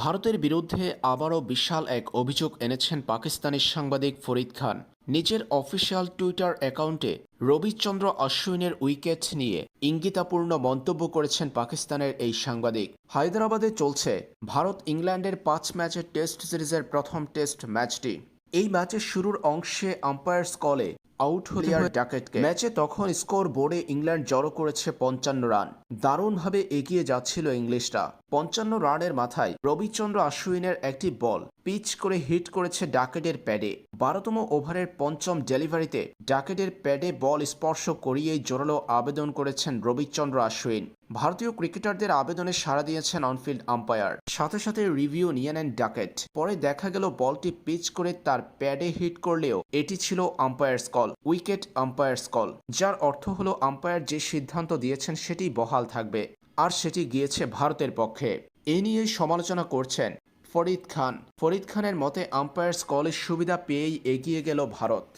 ভারতের বিরুদ্ধে আবারও বিশাল এক অভিযোগ এনেছেন পাকিস্তানি সাংবাদিক ফরিদ খান। নিজের অফিসিয়াল টুইটার অ্যাকাউন্টে রবিচন্দ্র অশ্বিনের উইকেট নিয়ে ইঙ্গিতাপূর্ণ মন্তব্য করেছেন পাকিস্তানের এই সাংবাদিক। হায়দ্রাবাদে চলছে ভারত ইংল্যান্ডের পাঁচ ম্যাচের টেস্ট সিরিজের প্রথম টেস্ট ম্যাচটি। এই ম্যাচের শুরুর অংশে আম্পায়ার্স কলে আউট হতে হয় ডাকেটকে ম্যাচে তখন স্কোর বোর্ডে ইংল্যান্ড জড়ো করেছে পঞ্চান্ন রান। দারুণভাবে এগিয়ে যাচ্ছিল ইংলিশরা। পঞ্চান্ন রানের মাথায় রবিচন্দ্র আশ্বিনের একটি বল। পিচ করে হিট করেছে ডাকেটের প্যাডে। বারোতম ওভারের পঞ্চম ডেলিভারিতে ডাকেটের প্যাডে বল স্পর্শ করিয়েই জোরালো আবেদন করেছেন রবিচন্দ্র আশ্বিন। ভারতীয় ক্রিকেটারদের আবেদনে সাড়া দিয়েছেন অনফিল্ড আম্পায়ার। সাথে সাথে রিভিউ নিয়ে নেন ডাকেট পরে দেখা গেল বলটি পিচ করে তার প্যাডে হিট করলেও এটি ছিল umpire's call, wicket umpire's call, যার অর্থ হলো আম্পায়ার যে সিদ্ধান্ত দিয়েছেন সেটি বহাল থাকবে, আর সেটি গিয়েছে ভারতের পক্ষে। এ নিয়ে সমালোচনা করছেন ফরিদ খান। ফরিদ খানের মতে আম্পায়ার্স কলের সুবিধা পেয়েই এগিয়ে গেল ভারত।